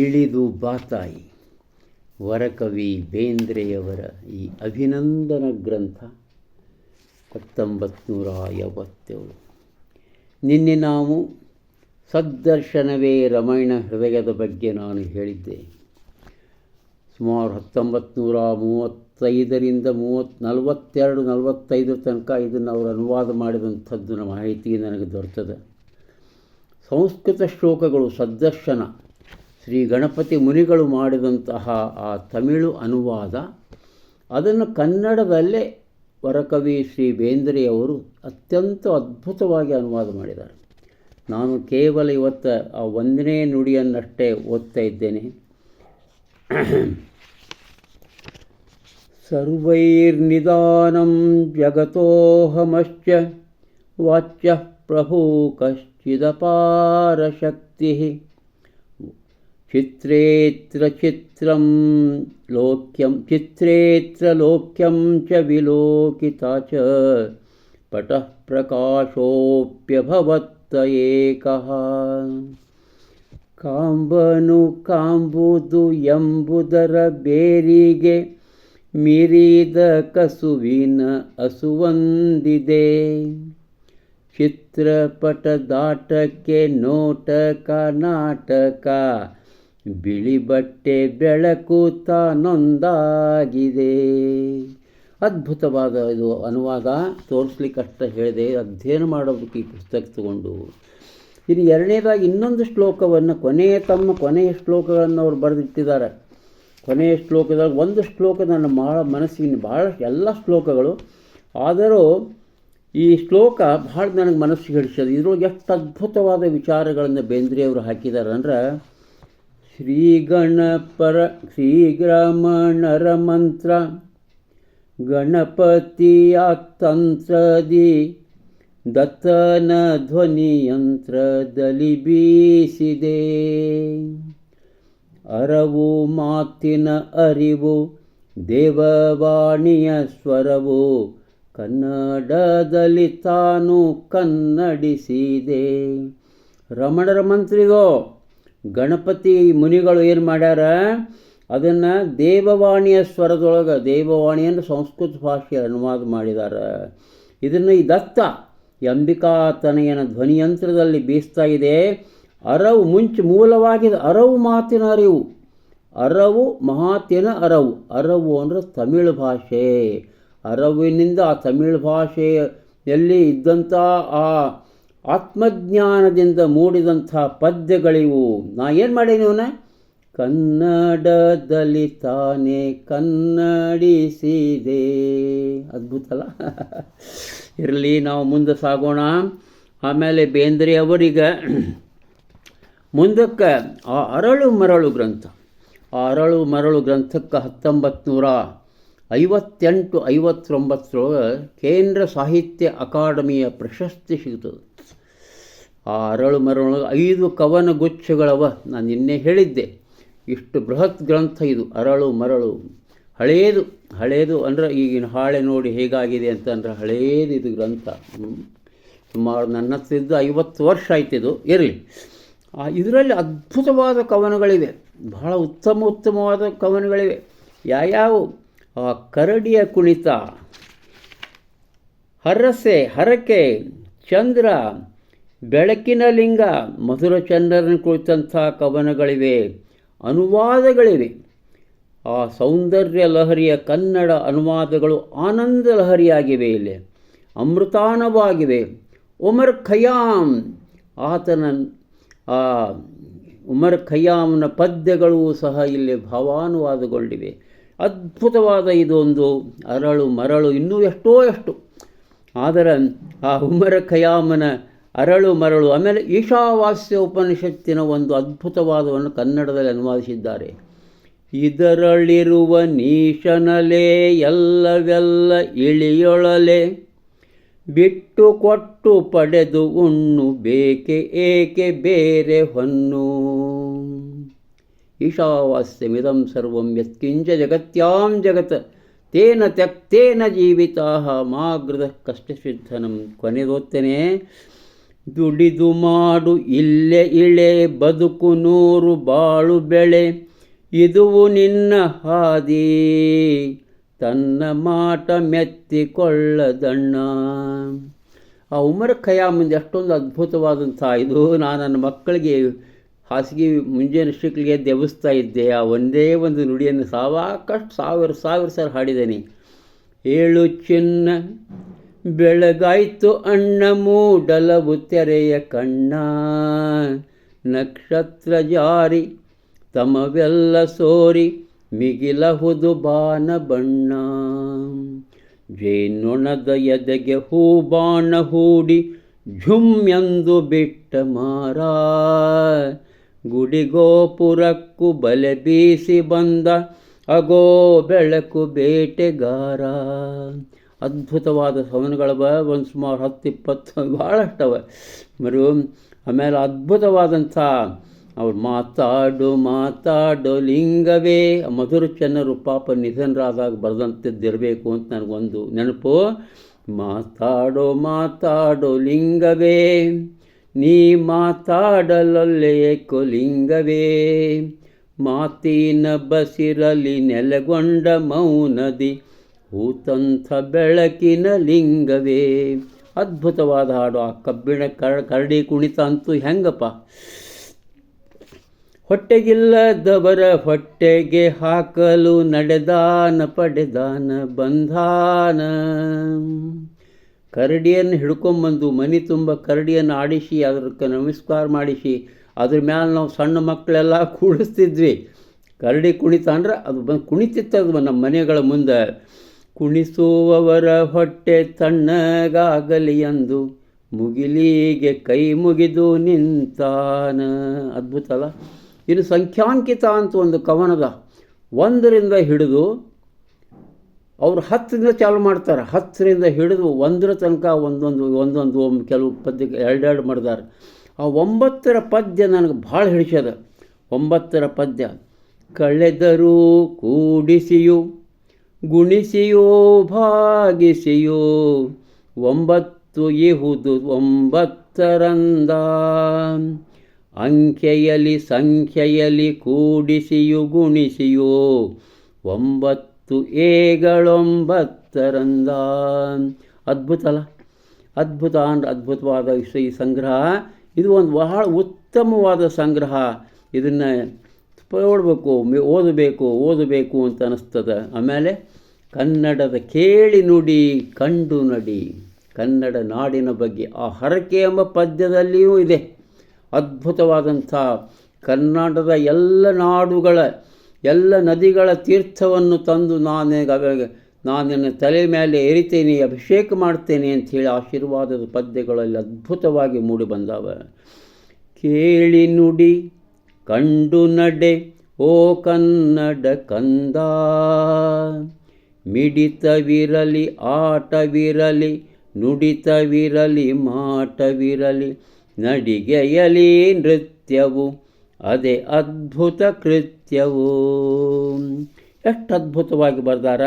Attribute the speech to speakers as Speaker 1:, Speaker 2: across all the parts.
Speaker 1: ಇಳಿದು ಬಾತಾಯಿ ವರಕವಿ ಬೇಂದ್ರೆಯವರ ಈ ಅಭಿನಂದನ ಗ್ರಂಥ ಹತ್ತೊಂಬತ್ನೂರ ಐವತ್ತೇಳು ನಿನ್ನೆ ನಾವು ಸದ್ದರ್ಶನವೇ ರಮಣ ಹೃದಯದ ಬಗ್ಗೆ ನಾನು ಹೇಳಿದ್ದೆ. ಸುಮಾರು ಹತ್ತೊಂಬತ್ನೂರ ಮೂವತ್ತೈದರಿಂದ ಮೂವತ್ತು ನಲವತ್ತೆರಡು ನಲವತ್ತೈದರ ತನಕ ಇದನ್ನು ಅವರು ಅನುವಾದ ಮಾಡಿದಂಥದ್ದು ಮಾಹಿತಿ ನನಗೆ ದೊರೆತದೆ. ಸಂಸ್ಕೃತ ಶ್ಲೋಕಗಳು ಸದ್ದರ್ಶನ ಶ್ರೀ ಗಣಪತಿ ಮುನಿಗಳು ಮಾಡಿದಂತಹ ಆ ತಮಿಳು ಅನುವಾದ, ಅದನ್ನು ಕನ್ನಡದಲ್ಲೇ ವರಕವಿ ಶ್ರೀ ಬೇಂದ್ರೆಯವರು ಅತ್ಯಂತ ಅದ್ಭುತವಾಗಿ ಅನುವಾದ ಮಾಡಿದ್ದಾರೆ. ನಾನು ಕೇವಲ ಇವತ್ತು ಆ ಒಂದನೇ ನುಡಿಯನ್ನಷ್ಟೇ ಓದ್ತಾ ಇದ್ದೇನೆ. ಸರ್ವೈರ್ನಿಧಾನಂ ಜಗತೋಹಮಶ್ಚ ವಾಚ್ಯ ಪ್ರಭು ಕಶ್ಚಿದಪಾರಶಕ್ತಿ चित्रेऽत्र चित्रं लोक्यं चित्रेऽत्र लोक्यं च विलोकिता च। पटः प्रकाशोऽप्यभवत्त एकः काम्बनु काम्बुदु मिरीदकसुविन असुवन्दिदे। चित्रपटदाटके नोटकनाटका ಬಿಳಿ ಬಟ್ಟೆ ಬೆಳಕು ತಾನೊಂದಾಗಿದೆ. ಅದ್ಭುತವಾದ ಇದು ಅನುವಾದ. ತೋರಿಸ್ಲಿಕ್ಕಷ್ಟ ಹೇಳಿದೆ. ಅಧ್ಯಯನ ಮಾಡೋದಕ್ಕೆ ಈ ಪುಸ್ತಕ ತಗೊಂಡು. ಇನ್ನು ಎರಡನೇದಾಗಿ ಇನ್ನೊಂದು ಶ್ಲೋಕವನ್ನು ಕೊನೆಯ ತಮ್ಮ ಕೊನೆಯ ಶ್ಲೋಕಗಳನ್ನು ಅವರು ಬರೆದಿಟ್ಟಿದ್ದಾರೆ. ಕೊನೆಯ ಶ್ಲೋಕದಾಗ ಒಂದು ಶ್ಲೋಕ ನನ್ನ ಭಾಳ ಮನಸ್ಸಿನ ಭಾಳ ಎಲ್ಲ ಶ್ಲೋಕಗಳು. ಆದರೂ ಈ ಶ್ಲೋಕ ಭಾಳ ನನಗೆ ಮನಸ್ಸಿಗೆ ಹಿಡಿಸೋದು. ಇದ್ರೊಳಗೆ ಎಷ್ಟು ಅದ್ಭುತವಾದ ವಿಚಾರಗಳನ್ನು ಬೇಂದ್ರೆಯವರು ಹಾಕಿದ್ದಾರೆ. ಅಂದ್ರೆ ಶ್ರೀ ಗಣಪರ ಶ್ರೀಗ್ರಮಣರ ಮಂತ್ರ ಗಣಪತಿಯ ತಂತ್ರದಿ ದತ್ತನ ಧ್ವನಿಯಂತ್ರದಲ್ಲಿ ಬೀಸಿದೆ. ಅರವು ಮಾತಿನ ಅರಿವು, ದೇವವಾಣಿಯ ಸ್ವರವು, ಕನ್ನಡದಲ್ಲಿ ತಾನು ಕನ್ನಡಿಸಿದೆ. ರಮಣರ ಮಂತ್ರಿಗೋ ಗಣಪತಿ ಮುನಿಗಳು ಏನು ಮಾಡ್ಯಾರ? ಅದನ್ನು ದೇವವಾಣಿಯ ಸ್ವರದೊಳಗೆ ದೇವವಾಣಿಯನ್ನು ಸಂಸ್ಕೃತ ಭಾಷೆಯಲ್ಲಿ ಅನುವಾದ ಮಾಡಿದ್ದಾರೆ ಇದನ್ನು ಈ ದತ್ತ ಅಂಬಿಕಾ ಧ್ವನಿಯಂತ್ರದಲ್ಲಿ ಬೀಸ್ತಾ ಇದೆ. ಅರವು ಮುಂಚೆ ಮೂಲವಾಗಿದೆ ಅರವು ಮಾತಿನ ಅರಿವು. ಅರವು ಮಹಾತಿನ ಅರವು. ಅರವು ಅಂದರೆ ತಮಿಳು ಭಾಷೆ. ಅರವಿನಿಂದ ಆ ತಮಿಳು ಭಾಷೆಯಲ್ಲಿ ಇದ್ದಂಥ ಆ ಆತ್ಮಜ್ಞಾನದಿಂದ ಮೂಡಿದಂಥ ಪದ್ಯಗಳಿವು. ನಾ ಏನು ಮಾಡೀನಿ ಅವನ ಕನ್ನಡದಲ್ಲಿ ತಾನೇ ಕನ್ನಡಿಸಿದೆ. ಅದ್ಭುತ ಅಲ್ಲ ಇರಲಿ, ನಾವು ಮುಂದೆ ಸಾಗೋಣ. ಆಮೇಲೆ ಬೇಂದ್ರೆ ಅವರಿಗೆ ಮುಂದಕ್ಕೆ ಆ ಅರಳು ಮರಳು ಗ್ರಂಥ. ಆ ಅರಳು ಮರಳು ಗ್ರಂಥಕ್ಕೆ ಹತ್ತೊಂಬತ್ತು ನೂರ ಐವತ್ತೆಂಟು ಐವತ್ತೊಂಬತ್ತರೊಳಗೆ ಕೇಂದ್ರ ಸಾಹಿತ್ಯ ಅಕಾಡೆಮಿಯ ಪ್ರಶಸ್ತಿ ಸಿಗ್ತದೆ. ಆ ಅರಳು ಮರಳೊಳಗೆ ಐದು ಕವನ ಗುಚ್ಛಗಳವ. ನಾನು ನಿನ್ನೆ ಹೇಳಿದ್ದೆ. ಇಷ್ಟು ಬೃಹತ್ ಗ್ರಂಥ ಇದು, ಅರಳು ಮರಳು. ಹಳೇದು ಹಳೇದು ಅಂದರೆ ಈಗಿನ ಹಾಳೆ ನೋಡಿ ಹೇಗಾಗಿದೆ ಅಂತಂದ್ರೆ ಹಳೇದು ಇದು ಗ್ರಂಥ. ಸುಮಾರು ನನ್ನ ಹತ್ತಿದ್ದು ಐವತ್ತು ವರ್ಷ ಆಯ್ತಿದು ಇರಲಿ. ಇದರಲ್ಲಿ ಅದ್ಭುತವಾದ ಕವನಗಳಿವೆ. ಬಹಳ ಉತ್ತಮ ಉತ್ತಮವಾದ ಕವನಗಳಿವೆ. ಯಾವ್ಯಾವು? ಆ, ಕರಡಿಯ ಕುಣಿತ, ಹರಸೆ, ಹರಕೆ, ಚಂದ್ರ ಬೆಳಕಿನ ಲಿಂಗ ಮಧುರಚಂದ್ರನ ಕುರಿತಂಥ ಕವನಗಳಿವೆ, ಅನುವಾದಗಳಿವೆ. ಆ ಸೌಂದರ್ಯ ಲಹರಿಯ ಕನ್ನಡ ಅನುವಾದಗಳು ಆನಂದ ಲಹರಿಯಾಗಿವೆ ಇಲ್ಲಿ. ಅಮೃತಾನವಾಗಿವೆ. ಉಮರ್ ಖಯಾಮ್ ಆತನ, ಆ, ಉಮರ್ ಖಯಾಮ್ನ ಪದ್ಯಗಳು ಸಹ ಇಲ್ಲಿ ಭಾವಾನುವಾದಗೊಂಡಿವೆ. ಅದ್ಭುತವಾದ ಇದೊಂದು ಅರಳು ಮರಳು ಇನ್ನೂ ಎಷ್ಟೋ ಎಷ್ಟು. ಆದರೆ ಆ ಉಮರ ಖಯಾಮನ ಅರಳು ಮರಳು, ಆಮೇಲೆ ಈಶಾವಾಸ್ಯ ಉಪನಿಷತ್ತಿನ ಒಂದು ಅದ್ಭುತವಾದವನ್ನು ಕನ್ನಡದಲ್ಲಿ ಅನುವಾದಿಸಿದ್ದಾರೆ. ಇದರಳಿರುವ ನೀಶನಲೆ, ಎಲ್ಲವೆಲ್ಲ ಇಳಿಯೊಳಲೆ ಬಿಟ್ಟು ಕೊಟ್ಟು ಪಡೆದು ಉಣ್ಣು, ಬೇಕೆ ಏಕೆ ಬೇರೆ ಹೊನ್ನು? ಈಶಾವಾಸ್ಯಮಿದಂ ಸರ್ವಂ ಯತ್ಕಿಂಚ ಜಗತ್ಯಾಂ ಜಗತ್, ತೇನ ತ್ಯಕ್ತೇನ ಜೀವಿತಾ ಮಾಗೃದ ಕಷ್ಟಸಿದ್ಧನಂ ಕೊನೆದೋತ್ತೇನೆ ದುಡಿದು ಮಾಡು, ಇಲ್ಲೇ ಇಳೆ, ಬದುಕು ನೂರು ಬಾಳು ಬೆಳೆ. ಇದುವು ನಿನ್ನ ಹಾದಿ, ತನ್ನ ಮಾಟ ಮೆತ್ತಿಕೊಳ್ಳದಣ್ಣ. ಆ ಉಮರ ಖಯಾ ಮುಂದೆ ಎಷ್ಟೊಂದು ಅದ್ಭುತವಾದಂಥ ಇದು. ನಾನು ನನ್ನ ಮಕ್ಕಳಿಗೆ ಹಾಸಿಗೆ ಮುಂಜಾನೆ ಶಿಕ್ಲಿಗೆ ದೇವಿಸ್ತಾ ಇದ್ದೆ. ಆ ಒಂದೇ ಒಂದು ನುಡಿಯನ್ನು ಸಾವಾಕಷ್ಟು ಸಾವಿರ ಸಾವಿರ ಸಲ ಹಾಡಿದ್ದೇನೆ. ಏಳು ಚಿನ್ನ ಬೆಳಗಾಯ್ತು ಅಣ್ಣ ಮೂಡಲವು ತೆರೆಯ ಕಣ್ಣ. ನಕ್ಷತ್ರ ಜಾರಿ, ತಮವೆಲ್ಲ ಸೋರಿ, ಮಿಗಿಲಹುದು ಬಾನ ಬಣ್ಣ. ಜೇನುಣದ ಎದೆಗೆ ಹೂ ಬಾಣ ಹೂಡಿ ಝುಮ್ ಎಂದು ಬಿಟ್ಟ ಮಾರ. ಗುಡಿಗೋಪುರಕ್ಕೂ ಬಲೆ ಬೀಸಿ ಬಂದ, ಅಗೋ ಬೆಳಕು ಬೇಟೆಗಾರ. ಅದ್ಭುತವಾದ ಸವನಗಳವ, ಒಂದು ಸುಮಾರು ಹತ್ತು ಇಪ್ಪತ್ತು ಭಾಳಷ್ಟವ ಮರು, ಆಮೇಲೆ ಅದ್ಭುತವಾದಂಥ ಅವ್ರು ಮಾತಾಡು ಮಾತಾಡು ಲಿಂಗವೇ. ಮಧುರ ಚೆನ್ನರು ಪಾಪ ನಿಧನರಾದಾಗ ಬರೆದಂಥದ್ದಿರಬೇಕು ಅಂತ ನನಗೊಂದು ನೆನಪು. ಮಾತಾಡೋ ಮಾತಾಡೋ ಲಿಂಗವೇ. ನೀ ಮಾತಾಡಲೊಲ್ಲೆಯ ಕೊಲಿಂಗವೇ ಮಾತಿನ ಬಸಿರಲಿ ನೆಲೆಗೊಂಡ ಮೌನದಿ ಹೂತಂಥ ಬೆಳಕಿನ ಲಿಂಗವೇ. ಅದ್ಭುತವಾದ ಹಾಡು. ಆ ಕಬ್ಬಿಣ ಕರ, ಕರಡಿ ಕುಣಿತ ಅಂತೂ ಹೆಂಗಪ್ಪ? ಹೊಟ್ಟೆಗಿಲ್ಲದವರ ಹೊಟ್ಟೆಗೆ ಹಾಕಲು ನಡೆದಾನ, ಪಡೆದಾನ, ಬಂಧಾನ. ಕರಡಿಯನ್ನು ಹಿಡ್ಕೊಂಬಂದು ಮನೆ ತುಂಬ ಕರಡಿಯನ್ನು ಆಡಿಸಿ, ಅದಕ್ಕೆ ನಮಸ್ಕಾರ ಮಾಡಿಸಿ, ಅದ್ರ ಮೇಲೆ ನಾವು ಸಣ್ಣ ಮಕ್ಕಳೆಲ್ಲ ಕೂಡಿಸ್ತಿದ್ವಿ. ಕರಡಿ ಕುಣಿತ ಅಂದ್ರೆ ಅದು ಬಂದು ಕುಣಿತಿತ್ತು ಅದು ನಮ್ಮ ಮನೆಗಳ ಮುಂದೆ. ಕುಣಿಸುವವರ ಹೊಟ್ಟೆ ತಣ್ಣಗಾಗಲಿ ಎಂದು ಮುಗಿಲಿಗೆ ಕೈ ಮುಗಿದು ನಿಂತಾನ. ಅದ್ಭುತ ಅಲ್ಲ ಇನ್ನು ಸಂಖ್ಯಾಂಕಿತ ಅಂತ ಒಂದು ಕವನದ ಒಂದರಿಂದ ಹಿಡಿದು ಅವರು ಹತ್ತರಿಂದ ಚಾಲು ಮಾಡ್ತಾರೆ. ಹತ್ತರಿಂದ ಹಿಡಿದು ಒಂದರ ತನಕ ಒಂದೊಂದು ಒಂದೊಂದು ಒಮ್ಮೆ ಕೆಲವು ಪದ್ಯ ಎರಡೆರಡು ಮಾಡಿದಾರೆ ಆ ಒಂಬತ್ತರ ಪದ್ಯ ನನಗೆ ಭಾಳ ಹಿಡಿಸ್ಯದ. ಒಂಬತ್ತರ ಪದ್ಯ, ಕಳೆದರೂ ಕೂಡಿಸಿಯು. ಗುಣಿಸಿಯೋ, ಭಾಗಿಸಿಯೋ, ಒಂಬತ್ತು ಇಹುದು ಒಂಬತ್ತರಂದ. ಅಂಕೆಯಲಿ ಸಂಖ್ಯೆಯಲ್ಲಿ ಕೂಡಿಸಿಯು, ಗುಣಿಸಿಯೋ, ಒಂಬತ್ತು ಏಗಳೊಂಬತ್ತರಂದ ಅದ್ಭುತ ಅಲ್ಲ? ಅದ್ಭುತ ಅಂದ್ರೆ ಅದ್ಭುತವಾದ ಈ ಸಂಗ್ರಹ. ಇದು ಒಂದು ಬಹಳ ಉತ್ತಮವಾದ ಸಂಗ್ರಹ. ಇದನ್ನು ಓಡಬೇಕು ಓದಬೇಕು ಓದಬೇಕು ಅಂತ ಅನ್ನಿಸ್ತದೆ ಆಮೇಲೆ ಕನ್ನಡದ ಕೇಳಿ ನುಡಿ, ಕಂಡು ನಡಿ. ಕನ್ನಡ ನಾಡಿನ ಬಗ್ಗೆ ಆ ಹರಕೆ ಎಂಬ ಪದ್ಯದಲ್ಲಿಯೂ ಇದೆ. ಅದ್ಭುತವಾದಂಥ ಕನ್ನಡದ ಎಲ್ಲ ನಾಡುಗಳ, ಎಲ್ಲ ನದಿಗಳ ತೀರ್ಥವನ್ನು ತಂದು ನಾನು ನಾನು ತಲೆ ಮೇಲೆ ಎರಿತೇನೆ, ಅಭಿಷೇಕ ಮಾಡ್ತೇನೆ ಅಂಥೇಳಿ ಆಶೀರ್ವಾದದ ಪದ್ಯಗಳಲ್ಲಿ ಅದ್ಭುತವಾಗಿ ಮೂಡಿ ಬಂದವ. ಕೇಳಿ ನುಡಿ ಕಂಡು ನಡೆ, ಓ ಕನ್ನಡ ಕಂದ. ಮಿಡಿತವಿರಲಿ, ಆಟವಿರಲಿ, ನುಡಿತವಿರಲಿ, ಮಾಟವಿರಲಿ, ನಡಿಗೆಯಲಿ ನೃತ್ಯವು ಅದೇ ಅದ್ಭುತ ಕೃತ್ಯವು. ಎಷ್ಟು ಅದ್ಭುತವಾಗಿ ಬರ್ದಾರ?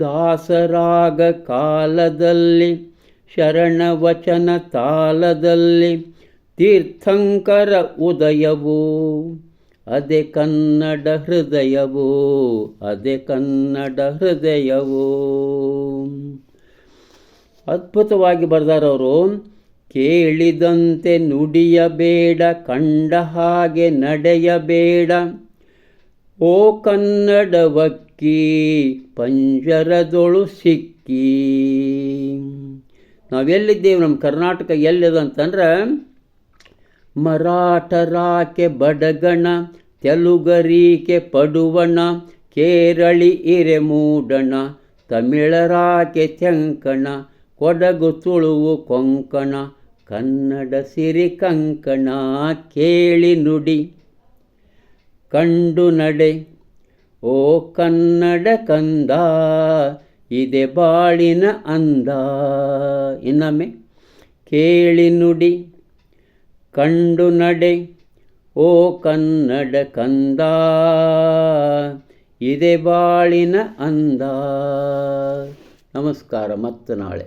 Speaker 1: ದಾಸರಾಗ ಕಾಲದಲ್ಲಿ, ಶರಣವಚನ ತಾಲದಲ್ಲಿ ತೀರ್ಥಂಕರ ಉದಯವೋ, ಅದೇ ಕನ್ನಡ ಹೃದಯವೋ, ಅದೇ ಕನ್ನಡ ಹೃದಯವೋ. ಅದ್ಭುತವಾಗಿ ಬರೆದಾರವರು, ಕೇಳಿದಂತೆ ನುಡಿಯಬೇಡ, ಕಂಡ ಹಾಗೆ ನಡೆಯಬೇಡ. ಓ ಕನ್ನಡವಕ್ಕಿ ಪಂಜರದೊಳು ಸಿಕ್ಕಿ. ನಾವೆಲ್ಲಿದ್ದೇವೆ ನಮ್ಮ ಕರ್ನಾಟಕ ಎಲ್ಲಿದೆ ಅಂತಂದ್ರೆ ಮರಾಠರಾಕೆ ಬಡಗಣ, ತೆಲುಗರೀಕೆ ಪಡುವಣ, ಕೇರಳಿ ಇರೆ ಮೂಡಣ ತಮಿಳರಾಕೆ ಚಂಕಣ, ಕೊಡಗು ತುಳುವು ಕೊಂಕಣ, ಕನ್ನಡ ಸಿರಿ ಕಂಕಣ, ಕೇಳಿ ನುಡಿ, ಕಂಡು ನಡೆ. ಓ ಕನ್ನಡ ಕಂದ, ಇದೆ ಬಾಳಿನ ಅಂದ. ಇನ್ನೊಮ್ಮೆ ಕೇಳಿ ನುಡಿ. ಕಂಡು ನಡೆ ಓ ಕನ್ನಡ ಕಂದ ಇದೆ ಬಾಳಿನ ಅಂದ ನಮಸ್ಕಾರ ಮತ್ತು ನಾಳೆ